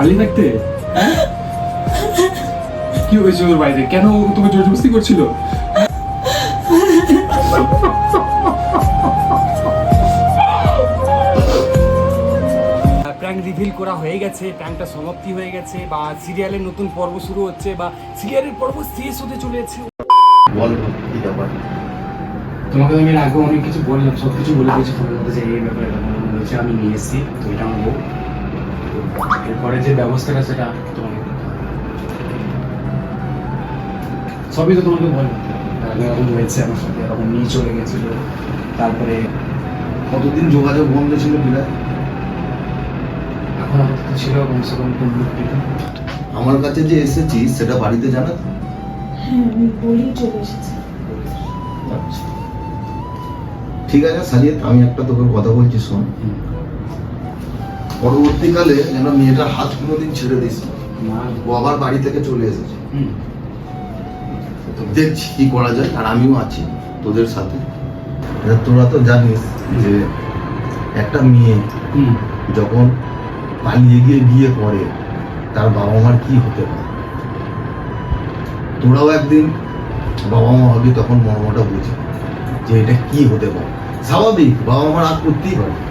পালিয়ে থাকতে? হ্যাঁ? কি হয়েছে ওর বাইরে? কেন ও তোকে জোর জবরদস্তি করছিল প্র্যাঙ্ক রিভিল করা হয়ে গেছে প্র্যাঙ্কটা সমাপ্তি হয়ে গেছে বা সিরিয়ালের নতুন পর্ব শুরু হচ্ছে বা সিরিয়ালের পর্ব শেষ হতে চলেছে। বল কি ব্যাপার? তোমাকে আমি আগে অনেক কিছু বললাম সব কিছু বলে দিয়েছি ফোনের মধ্যে যে এই ব্যাপারে আমি নিয়ে এসেছি তো এটা আমার এরপরে যে ব্যবস্থাটা সেটা তোমাকে করতে সবই তো তোমাকে এর এরকম হয়েছে আমার সাথে এরকম নিয়ে চলে গেছিল। তারপরে কতদিন যোগাযোগ বন্ধ ছিল বিরাট? এখন আপাতত ছিল কমসে কম পনেরো দিন। আমার কাছে যে এসেছি সেটা বাড়িতে জানা? হ্যাঁ আমি বলেই চলে এসেছি। আচ্ছা। ঠিক আছে সাজিদ আমি একটা তোকে কথা বলছি শোন। পরবর্তীকালে যেন মেয়েটার হাত কোনোদিন ছেড়ে। না ও আবার বাড়ি থেকে চলে এসেছে। হুম। দেখছি কি করা যায় আর আমিও আছি তোদের সাথে। তোরা তো জানিস যে একটা মেয়ে যখন পালিয়ে গিয়ে বিয়ে করে তার বাবা মার কি হতে পারে? তোরাও একদিন বাবা মা হবে তখন মর্মটা বুঝে যে এটা কি হতে পারে। স্বাভাবিক বাবা মার রাগ করতেই পারে।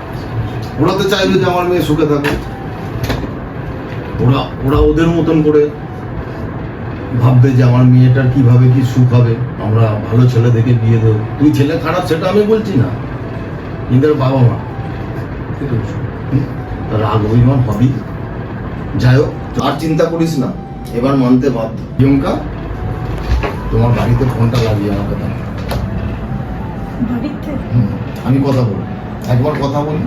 ওরা তো চাইবে যে আমার মেয়ে সুখে থাকে। ওরা ওরা ওদের মতন করে ভাববে যে আমার মেয়েটার কীভাবে কি সুখ হবে। আমরা ভালো ছেলে দেখে বিয়ে দেবো। তুই ছেলে খারাপ সেটা আমি বলছি না। কিন্তু বাবা মা? রাগ অভিমান হবেই। যাই হোক আর চিন্তা করিস না। এবার মানতে বাধ্য। প্রিয়ঙ্কা তোমার বাড়িতে ফোনটা লাগিয়ে আমাকে দাও। আমি কথা বলব। একবার কথা বলি।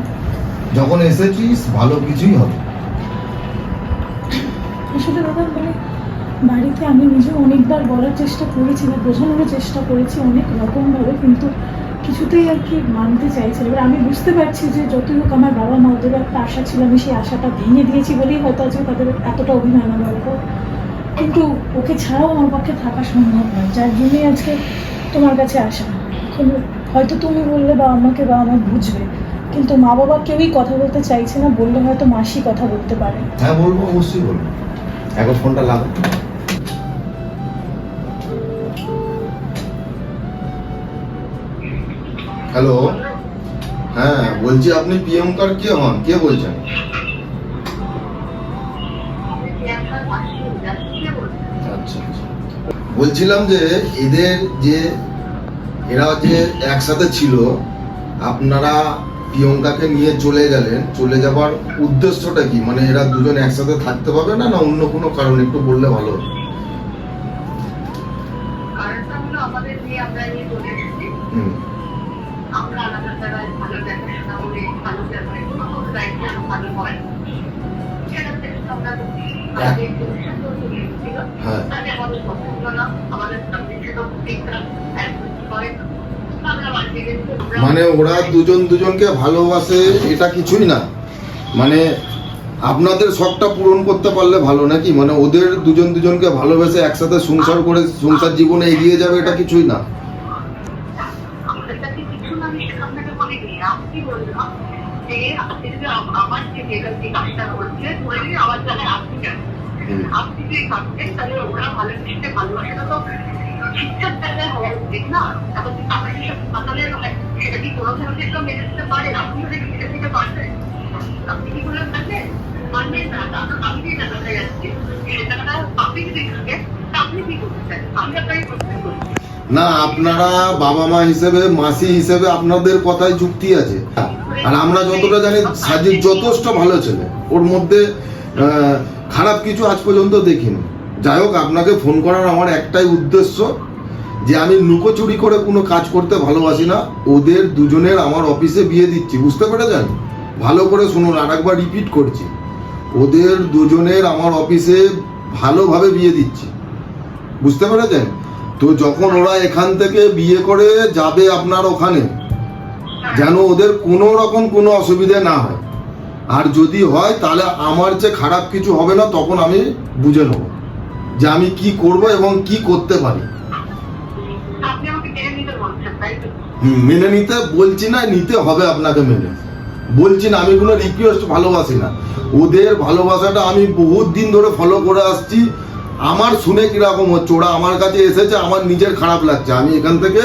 যখন এসেছিস, ভালো কিছুই হবে। আসলে দাদা মানে বাড়িতে আমি নিজে অনেকবার বলার চেষ্টা করেছি বা বোঝানোর চেষ্টা করেছি অনেক রকমভাবে, কিন্তু কিছুতেই আর কি মানতে চাইছে এবার আমি বুঝতে পারছি যে যতই হোক আমার বাবা মা ওদেরও একটা আশা ছিল, আমি সেই আশাটা ভেঙে দিয়েছি বলেই হয়তো আজকে তাদের এতটা অভিমান আমার উপর। কিন্তু ওকে ছাড়াও আমার পক্ষে থাকা সম্ভব নয়। যার জন্যই আজকে তোমার কাছে আসা। হয়তো তুমি বললে বা আমাকে বা আমার বুঝবে। কিন্তু মা বাবা কেউই কথা বলতে চাইছে না, বললে হয়তো মাসি কথা বলতে পারে। হ্যাঁ বলব, অবশ্যই বলব। এখন ফোনটা লাগো হ্যালো হ্যাঁ বলছি আপনি প্রিয়ঙ্কার কে হন? কে বলছেন? আচ্ছা আচ্ছা। বলছিলাম যে এদের যে, এরা যে একসাথে ছিল, আপনারা প্রিয়ঙ্কাকে নিয়ে চলে গেলেন চলে যাবার উদ্দেশ্যটা কি? মানে এরা দুজন একসাথে থাকতে পারবে না না অন্য কোনো কারণ? একটু বললে ভালো হয় মানে ওরা দুজন দুজনকে ভালোবাসে এটা কিছুই না। মানে আপনাদের শখটা পূরণ করতে পারলে ভালো নাকি? মানে ওদের দুজন দুজনকে ভালোবেসে একসাথে সংসার করে সংসার জীবনে এগিয়ে যাবে এটা কিছুই না। আপনি যে কাজটা তাহলে ওরা ভালোবেসে ভালোবাসাটা তো? জায়গায় হওয়া উচিত না হয় সেটা কি ধরনের মেনে নিতে আপনি পারবেন আপনি কি আপনারা বাবা মা হিসেবে, মাসি হিসেবে আপনাদের কথায় যুক্তি আছে। আর আমরা যতটা জানি, সাজিদ যথেষ্ট ভালো ছেলে। ওর মধ্যে খারাপ কিছু আজ পর্যন্ত দেখিনি। যাই হোক, আপনাকে ফোন করার আমার একটাই উদ্দেশ্য যে আমি লুকোচুরি করে কোনো কাজ করতে ভালোবাসি না। ওদের দুজনের আমার অফিসে বিয়ে দিচ্ছি, বুঝতে পেরেছেন? ভালো করে শুনুন আর একবার রিপিট করছি। ওদের দুজনের আমার অফিসে ভালোভাবে বিয়ে দিচ্ছি। বুঝতে পেরেছেন? তো যখন ওরা এখান থেকে বিয়ে করে যাবে আপনার ওখানে, যেন ওদের কোনো রকম কোনো অসুবিধে না হয়। আর যদি হয়, তাহলে আমার যে খারাপ কিছু হবে না, তখন আমি বুঝে নেব। যে আমি কি করব এবং কি করতে পারি? মেনে নিতে বলছি না নিতে হবে আপনাকে মেনে। বলছি না আমি কোনো রিকোয়েস্ট ভালোবাসি না। ওদের ভালোবাসাটা আমি বহুত দিন ধরে ফলো করে আসছি। আমার শুনে কীরকম হচ্ছে? ওরা আমার কাছে এসেছে আমার নিজের খারাপ লাগছে। আমি এখান থেকে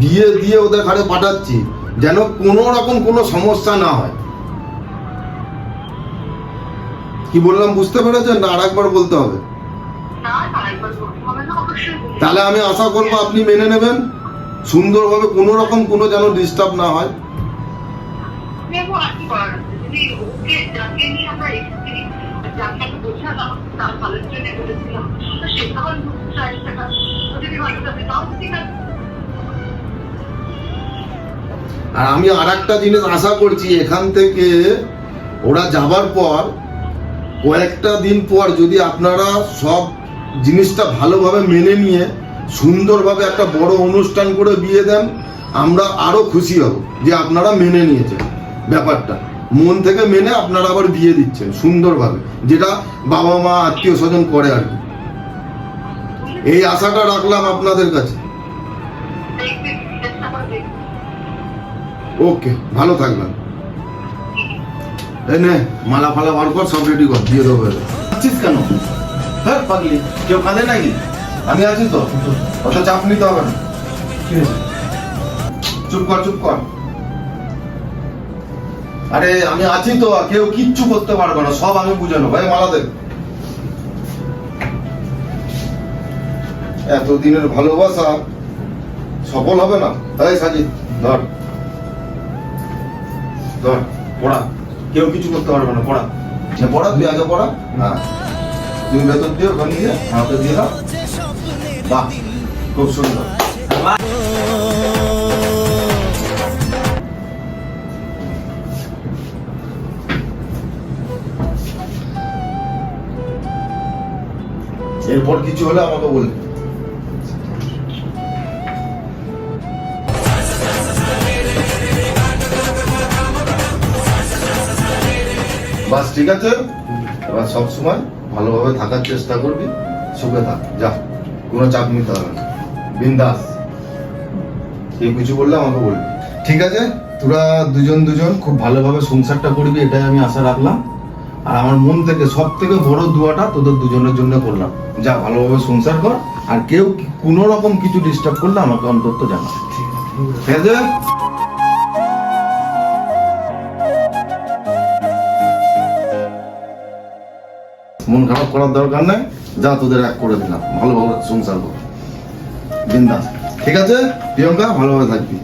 বিয়ে দিয়ে ওদের ঘাড়ে পাঠাচ্ছি যেন কোনো রকম কোনো সমস্যা না হয়। কি বললাম বুঝতে পেরেছেন না? না একবার বলতে হবে না অবশ্যই বলতে হবে। তাহলে আমি আশা করব আপনি মেনে নেবেন। সুন্দরভাবে কোনো রকম কোনো যেন ডিস্টার্ব না হয়। আর আমি আর একটা জিনিস আশা করছি, এখান থেকে ওরা যাবার পর কয়েকটা দিন পর যদি আপনারা সব জিনিসটা ভালোভাবে মেনে নিয়ে, সুন্দরভাবে একটা বড় অনুষ্ঠান করে বিয়ে দেন, আমরা আরও খুশি হব যে আপনারা মেনে নিয়েছেন ব্যাপারটা। মন থেকে মেনে আপনারা আবার বিয়ে দিচ্ছেন সুন্দরভাবে, যেটা বাবা মা, আত্মীয় স্বজন করে আর কি। এই আশাটা রাখলাম আপনাদের কাছে। ওকে, ভালো থাকবেন। এই নে, মালা ফালা বার কর, সব রেডি কর, দিয়ে দেবো। আছিস কেন হ্যাঁ পাগলি কেউ কাঁদে নাকি? আমি আছি তো। অত চাপ নিতে হবে না। চুপ কর চুপ কর। আরে আমি আছি তো কেউ কিচ্ছু করতে পারবে না। সব আমি বুঝে নেব। এই মালা দেখ এতদিনের ভালোবাসা সফল হবে না। তাই সাজিদ ধর। ধর পড়া। কেউ কিছু করতে পারবে না পড়া। পড়া তুই আগে পড়া। হ্যাঁ। তুমি দিয়ে ওখানে দিয়ে হাতে দিয়ে দাও। বাহ, খুব সুন্দর। এরপর কিছু হলে আমাকে বলবে। বাস ঠিক আছে? এবার সব সময় ভালোভাবে থাকার চেষ্টা করবি সুখে থাক যা কোনো চাপ নিতে হবে না। বিন্দাস। কেউ কিছু বললে আমাকে বলবি। ঠিক আছে? তোরা দুজন দুজন খুব ভালোভাবে সংসারটা করবি এটাই আমি আশা রাখলাম। আর আমার মন থেকে সব থেকে বড় দোয়াটা তোদের দুজনের জন্য করলাম। যা ভালোভাবে সংসার কর আর কেউ কোনো রকম কিছু ডিস্টার্ব করলে আমাকে অন্তত জানা ঠিক আছে। ঠিক আছে? মন খারাপ করার দরকার নাই, যা তোদের এক করে দিলাম। ভালোভাবে সংসার কর। বিন্দাস। ঠিক আছে? প্রিয়ঙ্কা, ভালোভাবে থাকবি।